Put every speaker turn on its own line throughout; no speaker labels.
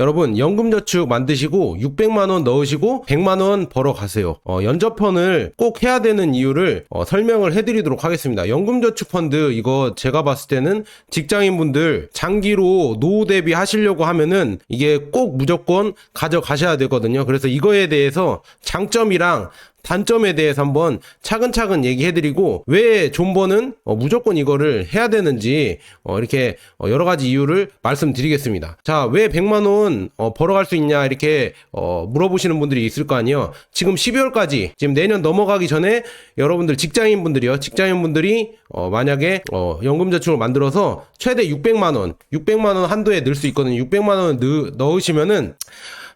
여러분 연금저축 만드시고 600만 원 넣으시고 100만 원 벌어 가세요. 어, 연접펀을 꼭 해야 되는 이유를 어, 설명을 해드리도록 하겠습니다. 연금저축 펀드 이거 제가 봤을 때는 직장인분들 장기로 노후 대비 하시려고 하면은 이게 꼭 무조건 가져가셔야 되거든요. 그래서 이거에 대해서 장점이랑 단점에 대해서 한번 차근차근 얘기해드리고 왜 존버는 어, 무조건 이거를 해야 되는지 어, 이렇게 어, 여러 가지 이유를 말씀드리겠습니다. 자, 왜 100만 원 어, 벌어갈 수 있냐 이렇게 어, 물어보시는 분들이 있을 거 아니에요. 지금 12월까지 지금 내년 넘어가기 전에 여러분들 직장인 분들이요, 직장인 분들이 어, 만약에 어, 연금저축을 만들어서 최대 600만 원, 600만 원 한도에 넣을 수 있거든요. 600만 원 넣, 넣으시면은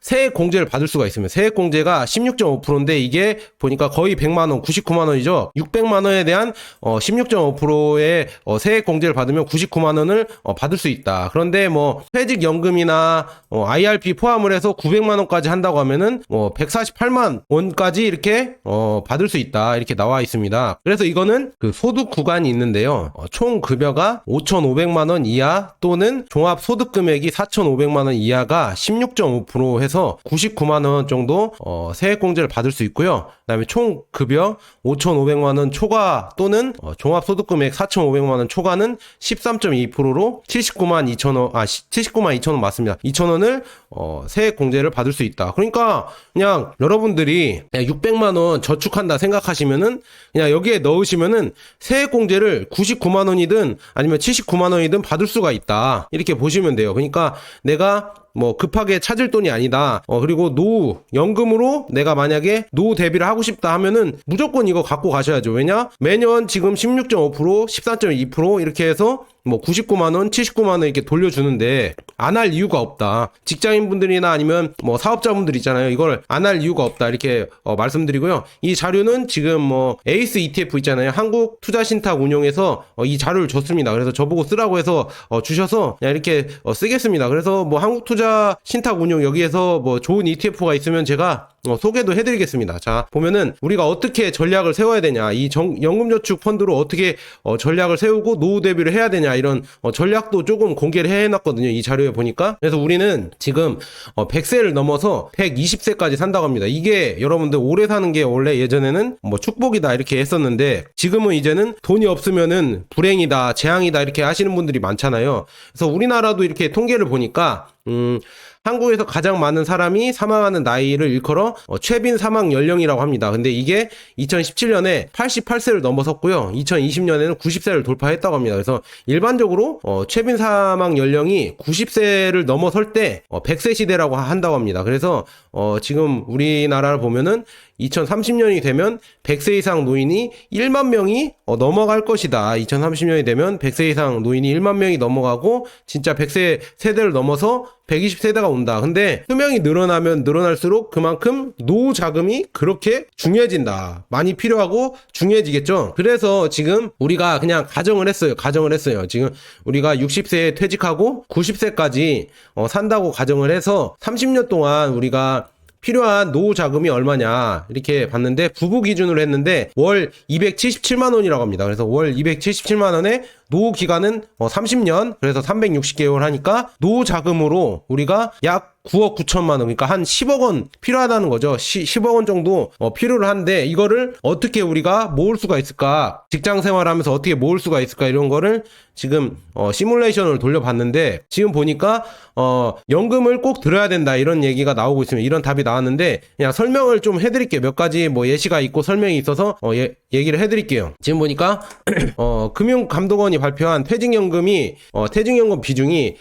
세액 공제를 받을 수가 있습니다. 세액 공제가 16.5%인데 이게 보니까 거의 100만 원, 99만 원이죠. 600만 원에 대한 어 16.5%의 어 세액 공제를 받으면 99만 원을 어 받을 수 있다. 그런데 뭐 퇴직 연금이나 어 IRP 포함을 해서 900만 원까지 한다고 하면은 뭐 148만 원까지 이렇게 어 받을 수 있다. 이렇게 나와 있습니다. 그래서 이거는 그 소득 구간이 있는데요. 어, 총 급여가 5,500만 원 이하 또는 종합 소득 금액이 4,500만 원 이하가 16.5% 해서 99만 원 정도 어, 세액 공제를 받을 수 있고요. 그다음에 총 급여 5,500만 원 초과 또는 어, 종합 소득 금액 4,500만 원 초과는 13.2%로 79만 2천 원, 아 79만 2천 원 맞습니다. 2천 원을 어, 세액 공제를 받을 수 있다. 그러니까 그냥 여러분들이 그냥 600만 원 저축한다 생각하시면은 그냥 여기에 넣으시면은 세액 공제를 99만 원이든 아니면 79만 원이든 받을 수가 있다. 이렇게 보시면 돼요. 그러니까 내가 뭐 급하게 찾을 돈이 아니다. 어 그리고 노후 연금으로 내가 만약에 노후 대비를 하고 싶다 하면은 무조건 이거 갖고 가셔야죠. 왜냐? 매년 지금 16.5% 14.2% 이렇게 해서 뭐 99만 원, 79만 원 이렇게 돌려주는데 안 할 이유가 없다. 직장인분들이나 아니면 뭐 사업자분들 있잖아요. 이걸 안 할 이유가 없다. 이렇게 어, 말씀드리고요. 이 자료는 지금 뭐 에이스 ETF 있잖아요. 한국 투자 신탁 운용에서 어, 이 자료를 줬습니다. 그래서 저보고 쓰라고 해서 어, 주셔서 이렇게 어, 쓰겠습니다. 그래서 뭐 한국 투자 신탁 운용 여기에서 뭐 좋은 ETF가 있으면 제가 어, 소개도 해드리겠습니다. 자 보면은 우리가 어떻게 전략을 세워야 되냐, 이 정, 연금저축 펀드로 어떻게 어, 전략을 세우고 노후 대비를 해야 되냐 이런 어, 전략도 조금 공개를 해놨거든요. 이 자료에 보니까 그래서 우리는 지금 어, 100세를 넘어서 120세까지 산다고 합니다. 이게 여러분들 오래 사는 게 원래 예전에는 뭐 축복이다 이렇게 했었는데 지금은 이제는 돈이 없으면은 불행이다, 재앙이다 이렇게 하시는 분들이 많잖아요. 그래서 우리나라도 이렇게 통계를 보니까 음. 한국에서 가장 많은 사람이 사망하는 나이를 일컬어 어, 최빈 사망 연령이라고 합니다. 근데 이게 2017년에 88세를 넘어섰고요. 2020년에는 90세를 돌파했다고 합니다. 그래서 일반적으로 어, 최빈 사망 연령이 90세를 넘어설 때 어, 100세 시대라고 한다고 합니다. 그래서 어, 지금 우리나라를 보면은 2030년이 되면 100세 이상 노인이 1만 명이 어, 넘어갈 것이다. 2030년이 되면 100세 이상 노인이 1만 명이 넘어가고 진짜 100세 세대를 넘어서 120세대가 온다. 근데 수명이 늘어나면 늘어날수록 그만큼 노후 자금이 그렇게 중요해진다. 많이 필요하고 중요해지겠죠. 그래서 지금 우리가 그냥 가정을 했어요. 가정을 했어요. 지금 우리가 60세에 퇴직하고 90세까지 어, 산다고 가정을 해서 30년 동안 우리가 필요한 노후 자금이 얼마냐 이렇게 봤는데 부부 기준으로 했는데 월 277만 원이라고 합니다. 그래서 월 277만 원에 노후 기간은 어 30년 그래서 360개월 하니까 노후 자금으로 우리가 약 9억 9천만 원 그러니까 한 10억 원 필요하다는 거죠. 시, 10 억 원 정도 어, 필요를 한데 이거를 어떻게 우리가 모을 수가 있을까? 직장 생활하면서 어떻게 모을 수가 있을까? 이런 거를 지금 어, 시뮬레이션을 돌려봤는데 지금 보니까 어, 연금을 꼭 들어야 된다 이런 얘기가 나오고 있습니다. 이런 답이 나왔는데 그냥 설명을 좀 해드릴게요. 몇 가지 뭐 예시가 있고 설명이 있어서 어, 예, 얘기를 해드릴게요. 지금 보니까 어, 금융감독원이 발표한 퇴직연금이 어, 퇴직연금 비중이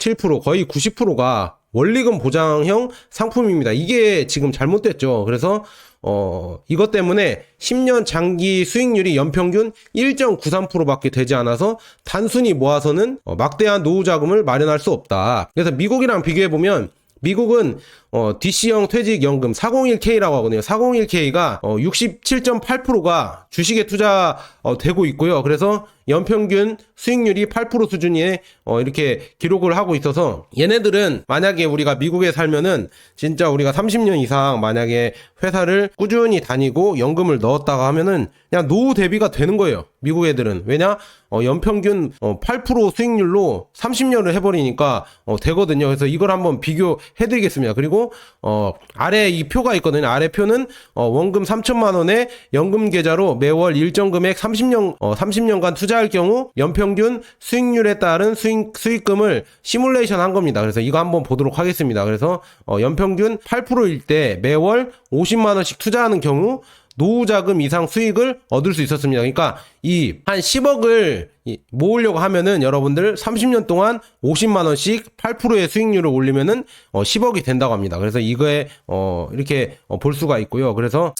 88.7% 거의 90%가 원리금 보장형 상품입니다. 이게 지금 잘못됐죠. 그래서 어, 이것 때문에 10년 장기 수익률이 연평균 1.93%밖에 되지 않아서 단순히 모아서는 어, 막대한 노후 자금을 마련할 수 없다. 그래서 미국이랑 비교해 보면 미국은 어, DC형 퇴직연금 401k라고 하거든요. 401k가 어, 67.8%가 주식에 투자 어, 되고 있고요. 그래서 연평균 수익률이 8% 수준에 어, 이렇게 기록을 하고 있어서 얘네들은 만약에 우리가 미국에 살면은 진짜 우리가 30년 이상 만약에 회사를 꾸준히 다니고 연금을 넣었다가 하면은 그냥 노후 대비가 되는 거예요. 미국 애들은 왜냐 어, 연평균 어, 8% 수익률로 30년을 해버리니까 어, 되거든요. 그래서 이걸 한번 비교해드리겠습니다. 그리고 어, 아래 이 표가 있거든요. 아래 표는 어, 원금 3천만 원에 연금 계좌로 매월 일정 금액 30년 어, 30년간 투자할 경우 연평균 수익률에 따른 수익 수익금을 시뮬레이션 한 겁니다. 그래서 이거 한번 보도록 하겠습니다. 그래서 어, 연평균 8%일 때 매월 50만 원씩 투자하는 경우 노후 자금 이상 수익을 얻을 수 있었습니다. 그러니까 이 한 10억을 모으려고 하면은 여러분들 30년 동안 50만 원씩 8%의 수익률을 올리면은 어 10억이 된다고 합니다. 그래서 이거에 어 이렇게 어, 볼 수가 있고요. 그래서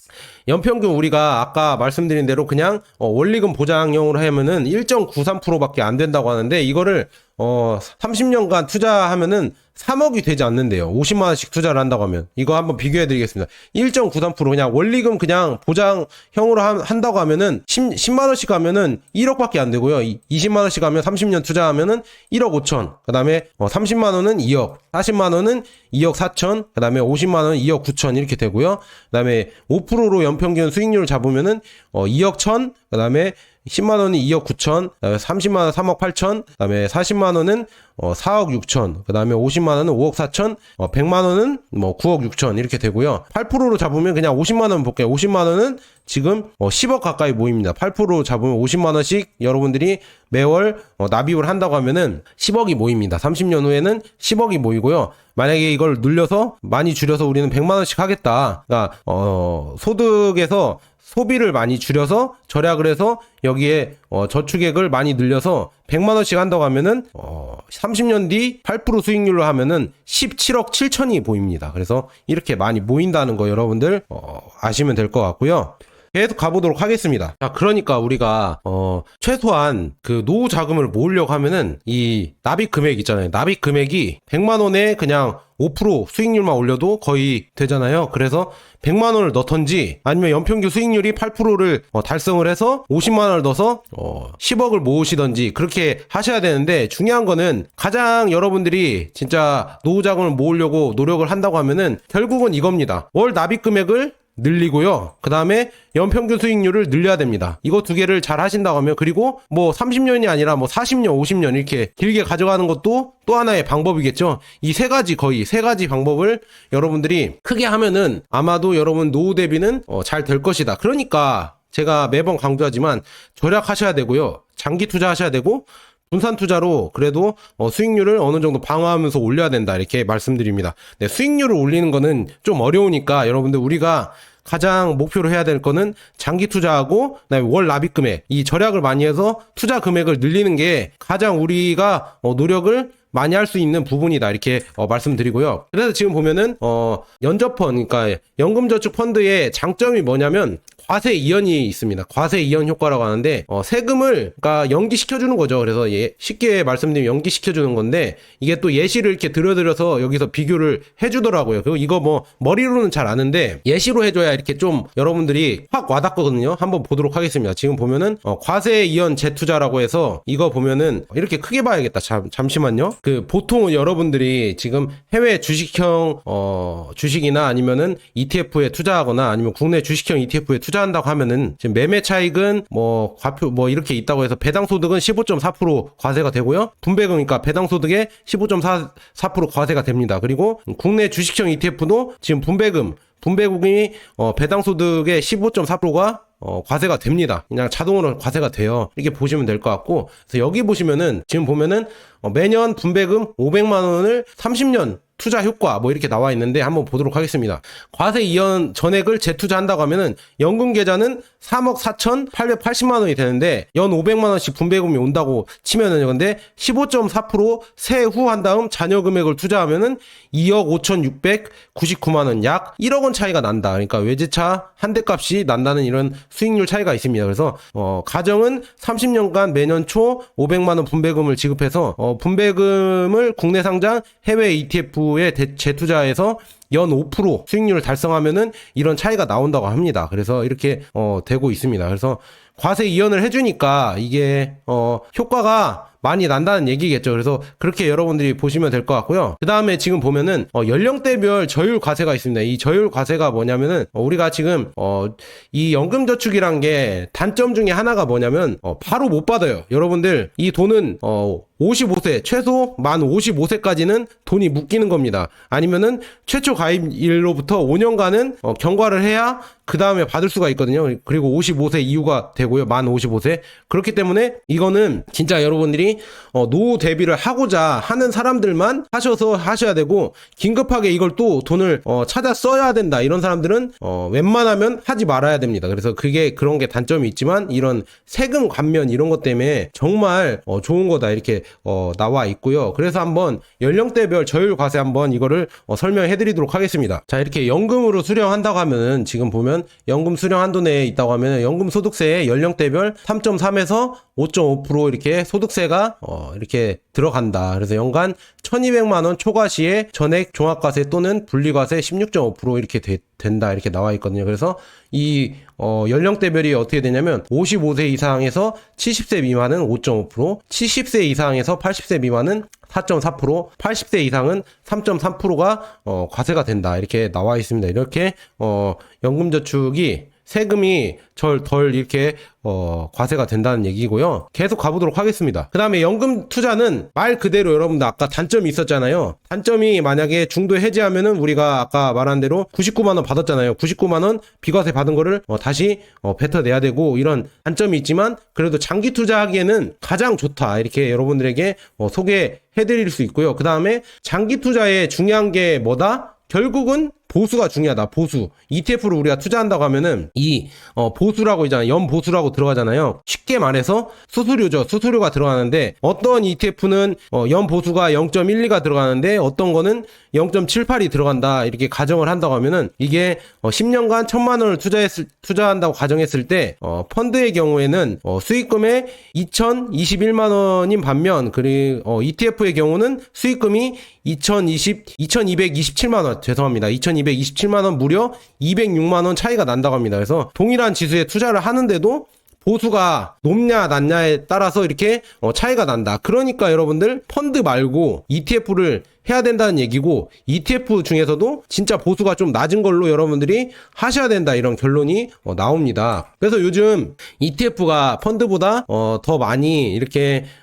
연평균 우리가 아까 말씀드린 대로 그냥 어 원리금 보장형으로 하면은 1.93%밖에 안 된다고 하는데 이거를 어 30년간 투자하면은 3억이 되지 않는데요. 50만 원씩 투자를 한다고 하면 이거 한번 비교해 드리겠습니다. 1.93% 그냥 원리금 그냥 보장형으로 한- 한다고 하면은 10, 만 원씩 하면은 1억밖에 안 되고요. 이- 20만 원씩 하면 30년 투자하면은 1억 5천. 그 다음에 어, 30만 원은 2억, 40만 원은 2억 4천, 그 다음에 50만 원은 2억 9천 이렇게 되고요. 그 다음에 5%로 연평균 수익률을 잡으면은 어, 2억 1천, 그 다음에 10만 원이 2억 9천, 그다음에 30만 원 3억 8천, 그다음에 40만 원은 어 4억 6천, 그다음에 50만 원은 5억 4천, 어 100만 원은 뭐 9억 6천 이렇게 되고요. 8%로 잡으면 그냥 50만 원 볼게요. 50만 원은 지금 어 10억 가까이 모입니다. 8% 잡으면 50만 원씩 여러분들이 매월 어 납입을 한다고 하면은 10억이 모입니다. 30년 후에는 10억이 모이고요. 만약에 이걸 늘려서 많이 줄여서 우리는 100만 원씩 하겠다. 그러니까 어 소득에서 소비를 많이 줄여서 절약을 해서 여기에 어, 저축액을 많이 늘려서 100만 원씩 한다고 하면은 어, 30년 뒤 8% 수익률로 하면은 17억 7천이 보입니다. 그래서 이렇게 많이 모인다는 거 여러분들 어, 아시면 될 것 같고요. 계속 가보도록 하겠습니다. 자, 그러니까 우리가 어 최소한 그 노후 자금을 모으려고 하면은 이 납입 금액 있잖아요. 납입 금액이 100만 원에 그냥 5% 수익률만 올려도 거의 되잖아요. 그래서 100만 원을 넣던지 아니면 연평균 수익률이 8%를 어, 달성을 해서 50만 원을 넣어서 어, 10억을 모으시던지 그렇게 하셔야 되는데 중요한 거는 가장 여러분들이 진짜 노후 자금을 모으려고 노력을 한다고 하면은 결국은 이겁니다. 월 납입 금액을 늘리고요. 그 다음에 연평균 수익률을 늘려야 됩니다. 이거 두 개를 잘 하신다고 하면 그리고 뭐 30년이 아니라 뭐 40년, 50년 이렇게 길게 가져가는 것도 또 하나의 방법이겠죠. 이 세 가지 거의 세 가지 방법을 여러분들이 크게 하면은 아마도 여러분 노후 대비는 어, 잘 될 것이다. 그러니까 제가 매번 강조하지만 절약하셔야 되고요. 장기 투자하셔야 되고 분산 투자로 그래도 어, 수익률을 어느 정도 방어하면서 올려야 된다 이렇게 말씀드립니다. 네, 수익률을 올리는 거는 좀 어려우니까 여러분들 우리가 가장 목표로 해야 될 거는 장기 투자하고 월 납입 금액 이 절약을 많이 해서 투자 금액을 늘리는 게 가장 우리가 어, 노력을 많이 할 수 있는 부분이다 이렇게 어, 말씀드리고요. 그래서 지금 보면은 어, 연저펀 그러니까 연금저축 펀드의 장점이 뭐냐면 과세 이연이 있습니다. 과세 이연 효과라고 하는데 어, 세금을 그러니까 연기시켜 주는 거죠. 그래서 예, 쉽게 말씀드리면 연기시켜 주는 건데 이게 또 예시를 이렇게 들어드려서 여기서 비교를 해주더라고요. 그리고 이거 뭐 머리로는 잘 아는데 예시로 해줘야 이렇게 좀 여러분들이 확 와닿거든요. 한번 보도록 하겠습니다. 지금 보면은 어, 과세 이연 재투자라고 해서 이거 보면은 이렇게 크게 봐야겠다. 잠, 잠시만요. 그 보통 여러분들이 지금 해외 주식형 어, 주식이나 아니면은 ETF에 투자하거나 아니면 국내 주식형 ETF에 투자 한다고 하면은 지금 매매 차익은 뭐 과표 뭐 이렇게 있다고 해서 배당 소득은 15.4% 과세가 되고요. 분배금 그러니까 배당 소득의 15.4% 과세가 됩니다. 그리고 국내 주식형 ETF도 지금 분배금 분배금이 어, 배당 소득의 15.4%가 어, 과세가 됩니다. 그냥 자동으로 과세가 돼요. 이렇게 보시면 될 것 같고, 그래서 여기 보시면은, 지금 보면은, 어, 매년 분배금 500만원을 30년 투자 효과 뭐 이렇게 나와 있는데 한번 보도록 하겠습니다. 과세 이연 전액을 재투자한다고 하면은 연금 계좌는 3억 4,880만 원이 되는데 연 500만 원씩 분배금이 온다고 치면은 근데 15.4% 세후 한 다음 자녀 금액을 투자하면은 2억 5,699만 원 약 1억 원 차이가 난다. 그러니까 외제차 한 대 값이 난다는 이런 수익률 차이가 있습니다. 그래서 어 가정은 30년간 매년 초 500만 원 분배금을 지급해서 어 분배금을 국내 상장 해외 ETF 에 대- 재투자해서 연 5% 수익률을 달성하면은 이런 차이가 나온다고 합니다. 그래서 이렇게 어 되고 있습니다. 그래서 과세 이연을 해주니까 이게 어 효과가 많이 난다는 얘기겠죠. 그래서 그렇게 여러분들이 보시면 될 것 같고요. 그 다음에 지금 보면은 어, 연령대별 저율 과세가 있습니다. 이 저율 과세가 뭐냐면은 어, 우리가 지금 어, 이 연금저축이란 게 단점 중에 하나가 뭐냐면 어, 바로 못 받아요. 여러분들 이 돈은 어, 55세 최소 만 55세까지는 돈이 묶이는 겁니다. 아니면은 최초 가입일로부터 5년간은 어, 경과를 해야 그 다음에 받을 수가 있거든요. 그리고 55세 이후가 되고요. 만 55세. 그렇기 때문에 이거는 진짜 여러분들이 어, 노후 대비를 하고자 하는 사람들만 하셔서 하셔야 되고 긴급하게 이걸 또 돈을 어, 찾아 써야 된다. 이런 사람들은 어, 웬만하면 하지 말아야 됩니다. 그래서 그게 그런 게 단점이 있지만 이런 세금 감면 이런 것 때문에 정말 어, 좋은 거다 이렇게 어, 나와 있고요. 그래서 한번 연령대별 저율 과세 한번 이거를 어, 설명해 드리도록 하겠습니다. 자, 이렇게 연금으로 수령한다고 하면은 지금 보면 연금 수령 한도 내에 있다고 하면 연금 소득세의 연령대별 3.3에서 5.5% 이렇게 소득세가 어, 이렇게 들어간다. 그래서 연간 1200만 원 초과 시에 전액 종합과세 또는 분리과세 16.5% 이렇게 되- 된다. 이렇게 나와 있거든요. 그래서 이 어, 연령대별이 어떻게 되냐면 55세 이상에서 70세 미만은 5.5%, 70세 이상에서 80세 미만은 4.4%, 80세 이상은 3.3%가 어, 과세가 된다. 이렇게 나와 있습니다. 이렇게 어, 연금저축이 세금이 절 덜 이렇게 어, 과세가 된다는 얘기고요. 계속 가보도록 하겠습니다. 그 다음에 연금 투자는 말 그대로 여러분들 아까 단점이 있었잖아요. 단점이 만약에 중도 해지하면은 우리가 아까 말한 대로 99만 원 받았잖아요. 99만 원 비과세 받은 거를 어, 다시 어, 뱉어내야 되고 이런 단점이 있지만 그래도 장기 투자하기에는 가장 좋다. 이렇게 여러분들에게 어, 소개해드릴 수 있고요. 그 다음에 장기 투자에 중요한 게 뭐다? 결국은 보수가 중요하다. 보수. ETF로 우리가 투자한다고 하면은 이 어, 보수라고 있잖아요. 연 보수라고 들어가잖아요. 쉽게 말해서 수수료죠. 수수료가 들어가는데 어떤 ETF는 어, 연 보수가 0.12가 들어가는데 어떤 거는 0.78이 들어간다. 이렇게 가정을 한다고 하면은 이게 어, 10년간 1000만 원을 투자했을 투자한다고 가정했을 때 어, 펀드의 경우에는 어, 수익금의 2,021만 원인 반면 그리고 어, ETF의 경우는 수익금이 2020 2227만 원 죄송합니다. 2227만 원 무려 206만 원 차이가 난다고 합니다. 그래서 동일한 지수에 투자를 하는데도 보수가 높냐 낮냐에 따라서 이렇게 어, 차이가 난다. 그러니까 여러분들 펀드 말고 ETF를 해야 된다는 얘기고 ETF 중에서도 진짜 보수가 좀 낮은 걸로 여러분들이 하셔야 된다 이런 결론이 어, 나옵니다. 그래서 요즘 ETF가 펀드보다 어, 더 많이 이렇게 어,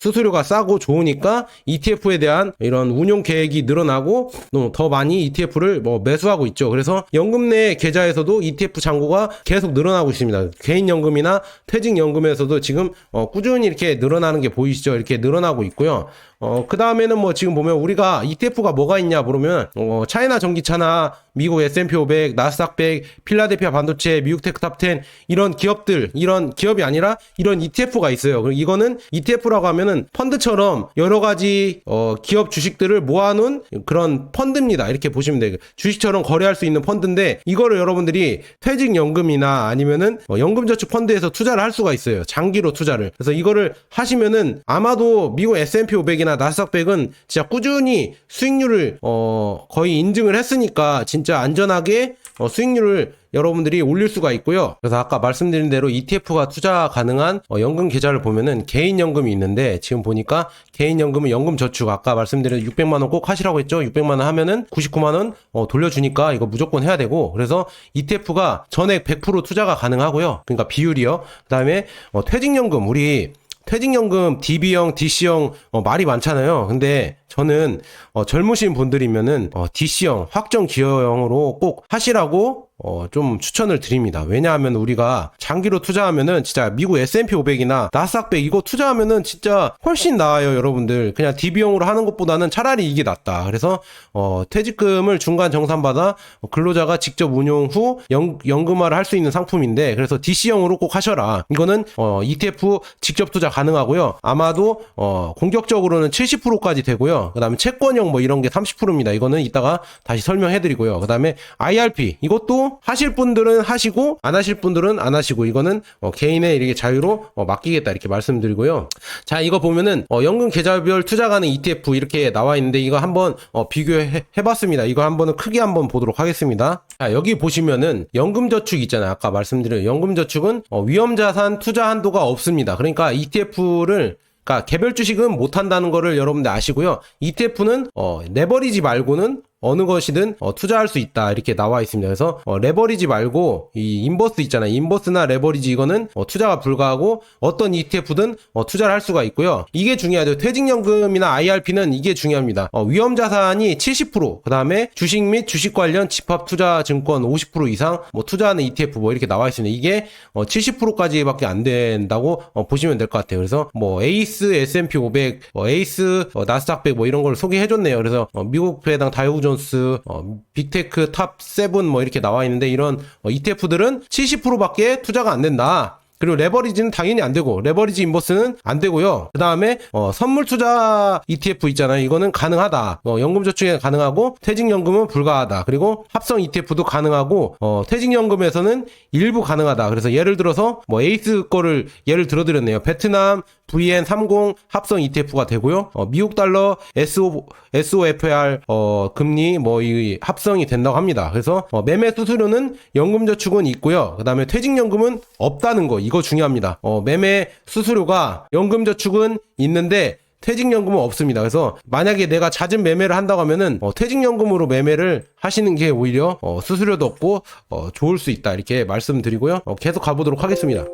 수수료가 싸고 좋으니까 ETF에 대한 이런 운용 계획이 늘어나고 어, 더 많이 ETF를 뭐 매수하고 있죠. 그래서 연금 내 계좌에서도 ETF 잔고가 계속 늘어나고 있습니다. 개인연금이나 퇴직연금에서도 지금 어, 꾸준히 이렇게 늘어나는 게 보이시죠? 이렇게 늘어나고 있고요. 어, 그 다음에는 뭐 지금 보면 우리가 ETF가 뭐가 있냐 물으면, 어, 차이나 전기차나 미국 S&P 500, 나스닥 100, 필라델피아 반도체, 미국 테크 탑10 이런 기업들, 이런 기업이 아니라 이런 ETF가 있어요. 그리고 이거는 ETF라고 하면은 펀드처럼 여러 가지, 어, 기업 주식들을 모아놓은 그런 펀드입니다. 이렇게 보시면 돼요. 주식처럼 거래할 수 있는 펀드인데 이거를 여러분들이 퇴직연금이나 아니면은 어, 연금저축 펀드에서 투자를 할 수가 있어요. 장기로 투자를. 그래서 이거를 하시면은 아마도 미국 S&P 500이나 나스닥 100은 진짜 꾸준히 수익률을 어 거의 인증을 했으니까 진짜 안전하게 어, 수익률을 여러분들이 올릴 수가 있고요. 그래서 아까 말씀드린 대로 ETF가 투자 가능한 어, 연금 계좌를 보면은 개인연금이 있는데 지금 보니까 개인연금은 연금저축 아까 말씀드린 600만 원 꼭 하시라고 했죠. 600만 원 하면은 99만 원 어, 돌려주니까 이거 무조건 해야 되고 그래서 ETF가 전액 100% 투자가 가능하고요. 그러니까 비율이요. 그다음에 어, 퇴직연금 우리 퇴직연금 DB형, DC형 어, 말이 많잖아요. 근데 저는 어, 젊으신 분들이면은 어, DC형, 확정 기여형으로 꼭 하시라고 어, 좀 추천을 드립니다. 왜냐하면 우리가 장기로 투자하면은 진짜 미국 S&P 500이나 나스닥 100 이거 투자하면은 진짜 훨씬 나아요, 여러분들. 그냥 DB형으로 하는 것보다는 차라리 이게 낫다. 그래서 어, 퇴직금을 중간 정산받아 어, 근로자가 직접 운용 후 연, 연금화를 할 수 있는 상품인데 그래서 DC형으로 꼭 하셔라. 이거는 어, ETF 직접 투자 가능하고요. 아마도 어, 공격적으로는 70%까지 되고요. 30%고요. 그다음에 채권형 뭐 이런 게 30%입니다. 이거는 이따가 다시 설명해 드리고요. 그다음에 IRP 이것도 하실 분들은 하시고 안 하실 분들은 안 하시고 이거는 어, 개인의 이렇게 자유로 어, 맡기겠다 이렇게 말씀드리고요. 자, 이거 보면은 어, 연금 계좌별 투자 가능 ETF 이렇게 나와 있는데 이거 한번 어, 비교해 봤습니다. 이거 한번은 크게 한번 보도록 하겠습니다. 자, 여기 보시면은 연금저축 있잖아요. 아까 말씀드린 연금저축은 어, 위험자산 투자 한도가 없습니다. 그러니까 ETF를 그러니까 개별 주식은 못 한다는 거를 여러분들 아시고요. ETF는 어, 레버리지 말고는 어느 것이든 어, 투자할 수 있다 이렇게 나와 있습니다. 그래서 어, 레버리지 말고 이 인버스 있잖아요. 인버스나 레버리지 이거는 어, 투자가 불가하고 어떤 ETF든 어, 투자를 할 수가 있고요. 이게 중요하죠. 퇴직연금이나 IRP는 이게 중요합니다. 어, 위험 자산이 70%, 그 다음에 주식 및 주식 관련 집합 투자 증권 50% 이상 뭐 투자하는 ETF 뭐 이렇게 나와 있습니다. 이게 어, 70%까지밖에 안 된다고 어, 보시면 될 것 같아요. 그래서 뭐 에이스 S&P 500, 어, 에이스 어, 나스닥 100 뭐 이런 걸 소개해 줬네요. 그래서 어, 미국 배당 다 이오존스 어, 빅테크 탑7 뭐 이렇게 나와 있는데 이런 어, ETF들은 70%밖에 투자가 안 된다. 그리고 레버리지는 당연히 안 되고 레버리지 인버스는 안 되고요. 그 다음에 어, 선물 투자 ETF 있잖아요. 이거는 가능하다. 어, 연금저축에 가능하고 퇴직연금은 불가하다. 그리고 합성 ETF도 가능하고 어, 퇴직연금에서는 일부 가능하다. 그래서 예를 들어서 뭐 에이스 거를 예를 들어드렸네요. 베트남 VN30 합성 ETF가 되고요. 어, 미국 달러 SO, SOFR 어, 금리 뭐 이 합성이 된다고 합니다. 그래서 어, 매매 수수료는 연금저축은 있고요. 그 다음에 퇴직연금은 없다는 거 이거 중요합니다. 어, 매매 수수료가 연금저축은 있는데 퇴직연금은 없습니다. 그래서 만약에 내가 잦은 매매를 한다고 하면은 어, 퇴직연금으로 매매를 하시는 게 오히려 어, 수수료도 없고 어, 좋을 수 있다 이렇게 말씀드리고요. 어, 계속 가보도록 하겠습니다.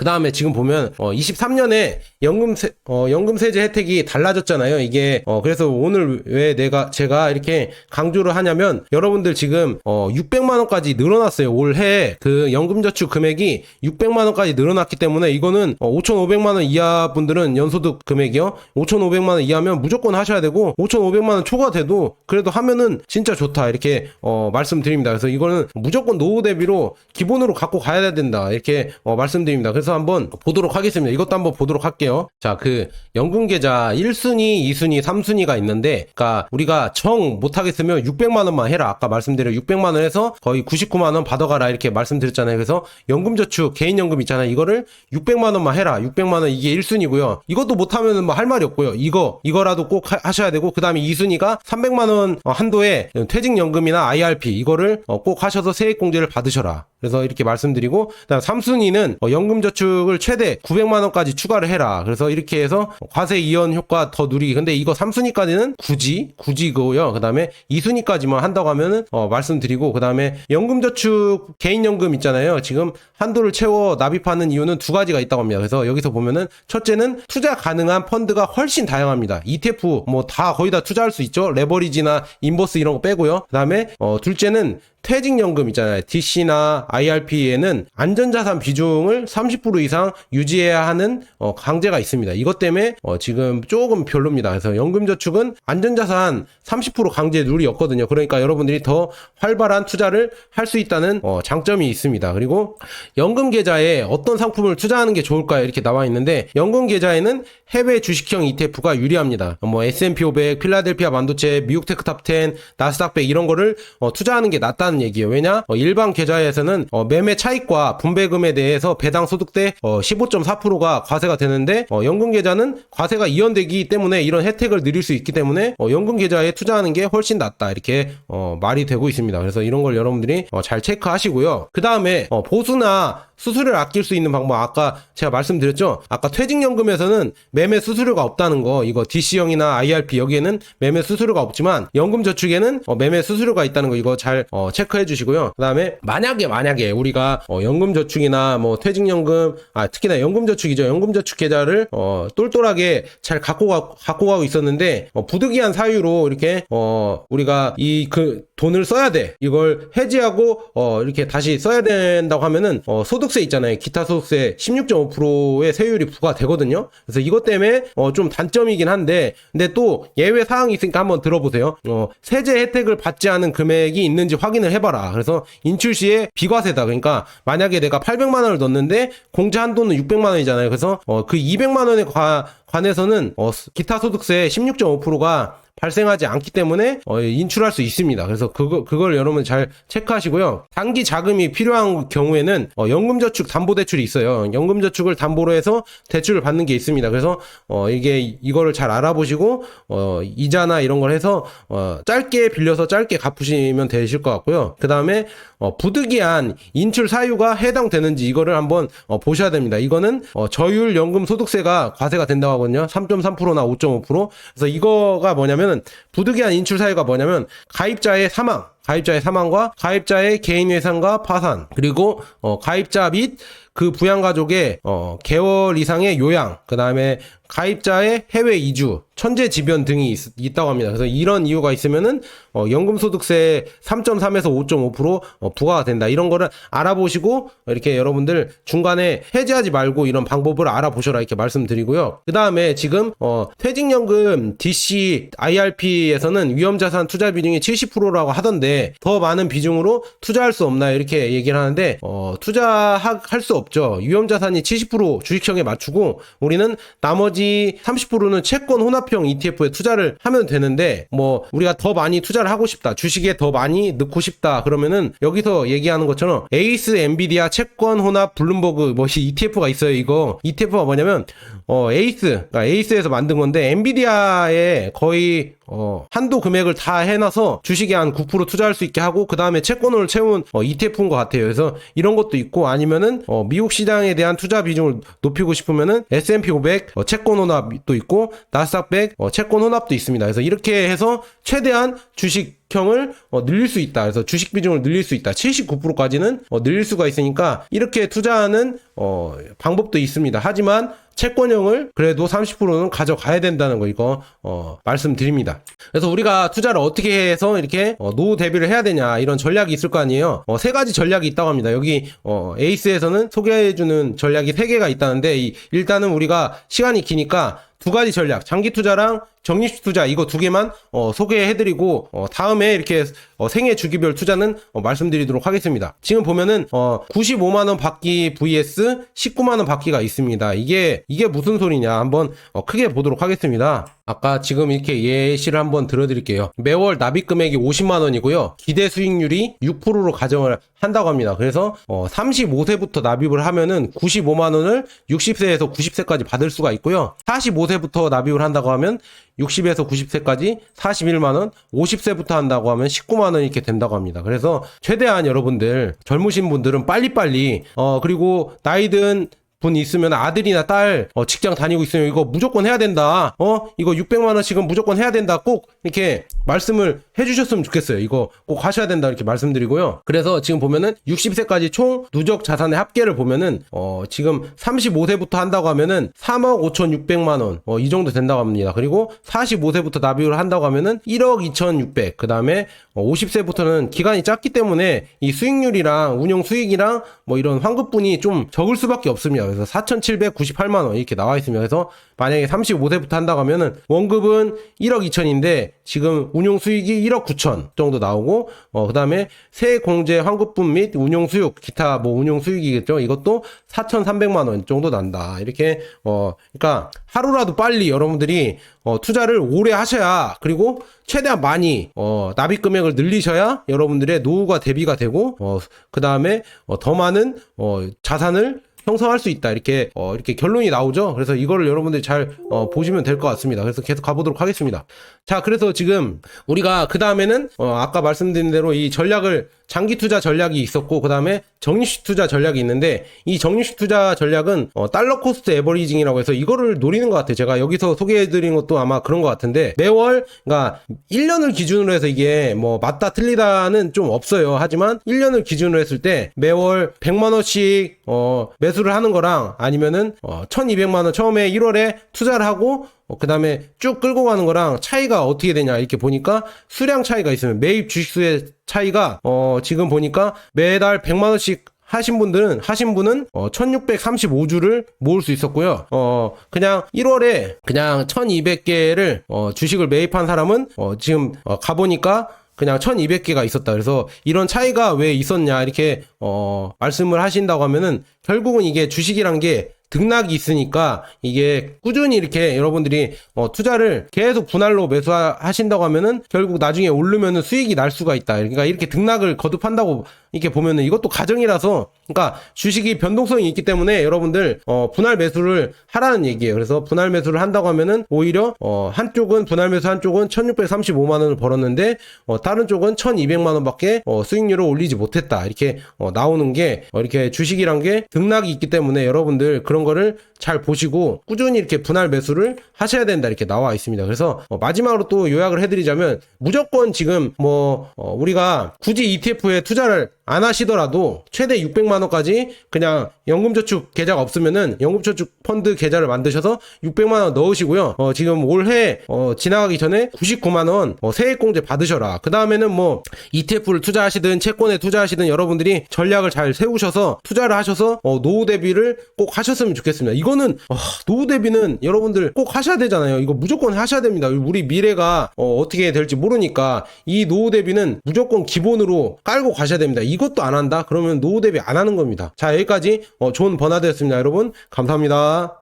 그 다음에 지금 보면 어 23년에 연금 세 어 연금 세제 혜택이 달라졌잖아요. 이게 어 그래서 오늘 왜 내가 제가 이렇게 강조를 하냐면 여러분들 지금 어 600만 원까지 늘어났어요. 올해 그 연금 저축 금액이 600만 원까지 늘어났기 때문에 이거는 어 5,500만 원 이하 분들은 연소득 금액이요. 5,500만 원 이하면 무조건 하셔야 되고 5,500만 원 초과 돼도 그래도 하면은 진짜 좋다 이렇게 어 말씀드립니다. 그래서 이거는 무조건 노후 대비로 기본으로 갖고 가야 된다 이렇게 어 말씀드립니다. 그래서 한번 보도록 하겠습니다. 이것도 한번 보도록 할게요. 자, 그 연금 계좌 1순위, 2순위, 3순위가 있는데 그러니까 우리가 정 못 하겠으면 600만 원만 해라. 아까 말씀드린 600만 원 해서 거의 99만 원 받아가라 이렇게 말씀드렸잖아요. 그래서 연금 저축 개인 연금 있잖아요. 이거를 600만 원만 해라. 600만 원 이게 1순위고요. 이것도 못 하면은 뭐 할 말이 없고요. 이거 이거라도 꼭 하, 하셔야 되고 그다음에 2순위가 300만 원 어, 한도에 퇴직연금이나 IRP 이거를 어, 꼭 하셔서 세액공제를 받으셔라. 그래서 이렇게 말씀드리고 그다음 3순위는 어, 연금저축 을 최대 900만 원까지 추가를 해라. 그래서 이렇게 해서 과세 이연 효과 더 누리기. 근데 이거 3순위까지는 굳이 굳이고요. 그다음에 2순위까지만 한다고 하면은 어, 말씀드리고 그다음에 연금저축 개인연금 있잖아요. 지금 한도를 채워 납입하는 이유는 두 가지가 있다고 합니다. 그래서 여기서 보면은 첫째는 투자 가능한 펀드가 훨씬 다양합니다. ETF 뭐 다 거의 다 투자할 수 있죠. 레버리지나 인버스 이런 거 빼고요. 그다음에 어, 둘째는 퇴직연금 있잖아요. DC나 IRP에는 안전자산 비중을 30% 이상 유지해야 하는 어, 강제가 있습니다. 이것 때문에 어, 지금 조금 별로입니다. 그래서 연금저축은 안전자산 30% 강제 룰이 없거든요. 그러니까 여러분들이 더 활발한 투자를 할 수 있다는 어, 장점이 있습니다. 그리고 연금 계좌에 어떤 상품을 투자하는 게 좋을까 이렇게 나와 있는데 연금 계좌에는 해외 주식형 ETF가 유리합니다. 뭐 S&P 500, 필라델피아 반도체, 미국 테크 탑10, 나스닥 100 이런 거를 어, 투자하는 게 낫다 는 얘기예요. 왜냐? 어, 일반 계좌에서는 어, 매매 차익과 분배금에 대해서 배당 소득 대 어, 15.4%가 과세가 되는데 어, 연금 계좌는 과세가 이연되기 때문에 이런 혜택을 누릴 수 있기 때문에 어, 연금 계좌에 투자하는 게 훨씬 낫다 이렇게 어, 말이 되고 있습니다. 그래서 이런 걸 여러분들이 어, 잘 체크하시고요. 그 다음에 어, 보수나 수수료를 아낄 수 있는 방법 아까 제가 말씀드렸죠. 아까 퇴직연금에서는 매매 수수료가 없다는 거 이거 DC형이나 IRP 여기에는 매매 수수료가 없지만 연금저축에는 어, 매매 수수료가 있다는 거 이거 잘 어, 체크해 주시고요. 그다음에 만약에 만약에 우리가 어, 연금저축이나 뭐 퇴직연금 아 특히나 연금저축이죠. 연금저축 계좌를 어, 똘똘하게 잘 갖고 가, 갖고 가고 있었는데 어, 부득이한 사유로 이렇게 어, 우리가 이 그 돈을 써야 돼. 이걸 해지하고 어, 이렇게 다시 써야 된다고 하면은 어, 소득 세 있잖아요. 기타 소득세 16.5%의 세율이 부과되거든요. 그래서 이것 때문에 어, 좀 단점이긴 한데 근데 또 예외 사항이 있으니까 한번 들어보세요. 어, 세제 혜택을 받지 않은 금액이 있는지 확인을 해봐라. 그래서 인출 시에 비과세다. 그러니까 만약에 내가 800만 원을 넣었는데 공제 한도는 600만 원이잖아요. 그래서 어, 그 200만 원에 과, 관해서는 어, 기타 소득세 16.5%가 발생하지 않기 때문에 어, 인출할 수 있습니다. 그래서 그거 그걸 여러분 잘 체크하시고요. 단기 자금이 필요한 경우에는 어, 연금저축 담보대출이 있어요. 연금저축을 담보로 해서 대출을 받는 게 있습니다. 그래서 어, 이게 이거를 잘 알아보시고 어, 이자나 이런 걸 해서 어, 짧게 빌려서 짧게 갚으시면 되실 것 같고요. 그 다음에 어, 부득이한 인출 사유가 해당되는지 이거를 한번 어, 보셔야 됩니다. 이거는 어, 저율 연금 소득세가 과세가 된다고 하거든요. 3.3%나 5.5%. 그래서 이거가 뭐냐면 부득이한 인출 사유가 뭐냐면 가입자의 사망, 가입자의 사망과 가입자의 개인 회상과 파산 그리고 어, 가입자 및 그 부양 가족의 어, 개월 이상의 요양 그 다음에 가입자의 해외 이주 천재 지변 등이 있, 다고 합니다. 그래서 이런 이유가 있으면은 어, 연금소득세 3.3에서 5.5% 어, 부과가 된다. 이런 거를 알아보시고 이렇게 여러분들 중간에 해지하지 말고 이런 방법을 알아보셔라 이렇게 말씀드리고요. 그 다음에 지금 어, 퇴직연금 DC IRP에서는 위험자산 투자 비중이 70%라고 하던데 더 많은 비중으로 투자할 수 없나요? 이렇게 얘기를 하는데 어, 투자할 수 없죠. 위험 자산이 70% 주식형에 맞추고 우리는 나머지 30%는 채권 혼합형 ETF에 투자를 하면 되는데 뭐 우리가 더 많이 투자를 하고 싶다. 주식에 더 많이 넣고 싶다. 그러면은 여기서 얘기하는 것처럼 에이스 엔비디아 채권 혼합 블룸버그 뭐시 ETF가 있어요. 이거 ETF가 뭐냐면 어 에이스 그러니까 에이스에서 만든 건데 엔비디아에 거의 어, 한도 금액을 다 해놔서 주식에 한 9% 투자할 수 있게 하고 그 다음에 채권을 채운 어, ETF인 것 같아요. 그래서 이런 것도 있고 아니면은 어, 미국 시장에 대한 투자 비중을 높이고 싶으면은 S&P 500 어, 채권 혼합도 있고 나스닥 100 어, 채권 혼합도 있습니다. 그래서 이렇게 해서 최대한 주식 형을 어, 늘릴 수 있다. 그래서 주식 비중을 늘릴 수 있다. 79%까지는 어, 늘릴 수가 있으니까 이렇게 투자하는 어, 방법도 있습니다. 하지만 채권형을 그래도 30%는 가져가야 된다는 거 이거 어, 말씀드립니다. 그래서 우리가 투자를 어떻게 해서 이렇게 어, 노후 대비를 해야 되냐 이런 전략이 있을 거 아니에요. 어, 세 가지 전략이 있다고 합니다. 여기 어, 에이스에서는 소개해주는 전략이 세 개가 있다는데 이, 일단은 우리가 시간이 기니까 두 가지 전략, 장기 투자랑 적립식 투자 이거 두 개만 어, 소개해드리고 어, 다음에 이렇게 어, 생애 주기별 투자는 어, 말씀드리도록 하겠습니다. 지금 보면은 95만 원 받기 vs 19만 원 받기가 있습니다. 이게 이게 무슨 소리냐 한번 어, 크게 보도록 하겠습니다. 아까 지금 이렇게 예시를 한번 들어드릴게요. 매월 납입 금액이 50만 원이고요. 기대 수익률이 6%로 가정을 한다고 합니다. 그래서 어, 35세부터 납입을 하면은 95만 원을 60세에서 90세까지 받을 수가 있고요. 45세부터 납입을 한다고 하면 60에서 90세까지 41만 원, 50세부터 한다고 하면 19만 원 이렇게 된다고 합니다. 그래서 최대한 여러분들 젊으신 분들은 빨리빨리 어 그리고 나이든 분 있으면 아들이나 딸 어, 직장 다니고 있으면 이거 무조건 해야 된다. 어 이거 600만 원씩은 무조건 해야 된다. 꼭 이렇게 말씀을 해주셨으면 좋겠어요. 이거 꼭 하셔야 된다 이렇게 말씀드리고요. 그래서 지금 보면은 60세까지 총 누적 자산의 합계를 보면은 어 지금 35세부터 한다고 하면은 3억 5,600만 원. 어, 이 정도 된다고 합니다. 그리고 45세부터 납입을 한다고 하면은 1억 2,600. 그 다음에 어, 50세부터는 기간이 짧기 때문에 이 수익률이랑 운용 수익이랑 뭐 이런 환급분이 좀 적을 수밖에 없습니다. 그래서 4,798만 원 이렇게 나와 있습니다. 그래서 만약에 35세부터 한다고 하면은 원급은 1억 2천인데 지금 운용 수익이 1억 9천 정도 나오고 어 그다음에 세 공제 환급분 및 운용 수익 기타 뭐 운용 수익이겠죠. 이것도 4,300만 원 정도 난다. 이렇게 어 그러니까 하루라도 빨리 여러분들이 어 투자를 오래 하셔야 그리고 최대한 많이 어 납입 금액을 늘리셔야 여러분들의 노후가 대비가 되고 어 그 다음에 어, 더 많은 어 자산을 형성할 수 있다 이렇게 어, 이렇게 결론이 나오죠. 그래서 이거를 여러분들이 잘 어, 보시면 될 것 같습니다. 그래서 계속 가보도록 하겠습니다. 자, 그래서 지금 우리가 그 다음에는 어, 아까 말씀드린 대로 이 전략을 장기 투자 전략이 있었고 그 다음에 적립식 투자 전략이 있는데 이 적립식 투자 전략은 어, 달러 코스트 에버리징이라고 해서 이거를 노리는 것 같아요. 제가 여기서 소개해드린 것도 아마 그런 것 같은데 매월 그러니까 1년을 기준으로 해서 이게 뭐 맞다 틀리다는 좀 없어요. 하지만 1년을 기준으로 했을 때 매월 100만 원씩 어, 매 수를 하는 거랑 아니면은 어, 1200만 원 처음에 1월에 투자를 하고 어, 그 다음에 쭉 끌고 가는 거랑 차이가 어떻게 되냐 이렇게 보니까 수량 차이가 있으면 매입 주식수의 차이가 어 지금 보니까 매달 100만 원씩 하신 분들은 하신 분은 어 1635주를 모을 수 있었고요. 어 그냥 1월에 그냥 1200개를 어 주식을 매입한 사람은 어 지금 어 가보니까 그냥 1200개가 있었다. 그래서 이런 차이가 왜 있었냐 이렇게 어 말씀을 하신다고 하면은 결국은 이게 주식이란 게 등락이 있으니까 이게 꾸준히 이렇게 여러분들이 어, 투자를 계속 분할로 매수하신다고 하면은 결국 나중에 오르면은 수익이 날 수가 있다. 그러니까 이렇게 등락을 거듭한다고 이렇게 보면은 이것도 가정이라서 그러니까 주식이 변동성이 있기 때문에 여러분들 어, 분할 매수를 하라는 얘기예요. 그래서 분할 매수를 한다고 하면은 오히려 어, 한쪽은 분할 매수 한쪽은 1635만 원을 벌었는데 어, 다른 쪽은 1200만 원밖에 어, 수익률을 올리지 못했다. 이렇게 어, 나오는 게 어, 이렇게 주식이란 게 등락이 있기 때문에 여러분들 그런 거를 잘 보시고 꾸준히 이렇게 분할 매수를 하셔야 된다 이렇게 나와 있습니다. 그래서 어, 마지막으로 또 요약을 해드리자면 무조건 지금 뭐 어, 우리가 굳이 ETF에 투자를 안 하시더라도 최대 600만 원까지 그냥 연금저축 계좌가 없으면은 연금저축 펀드 계좌를 만드셔서 600만 원 넣으시고요. 어, 지금 올해 어, 지나가기 전에 99만 원 어, 세액공제 받으셔라. 그 다음에는 뭐 ETF를 투자하시든 채권에 투자하시든 여러분들이 전략을 잘 세우셔서 투자를 하셔서 어, 노후 대비를 꼭 하셨으면 좋겠습니다. 이거는 어, 노후 대비는 여러분들 꼭 하셔야 되잖아요. 이거 무조건 하셔야 됩니다. 우리 미래가 어, 떻게 될지 모르니까 이 노후 대비는 무조건 기본으로 깔고 가셔야 됩니다. 이 것도 안 한다? 그러면 노후 대비 안 하는 겁니다. 자 여기까지 어, 좋은 번화되었습니다. 여러분 감사합니다.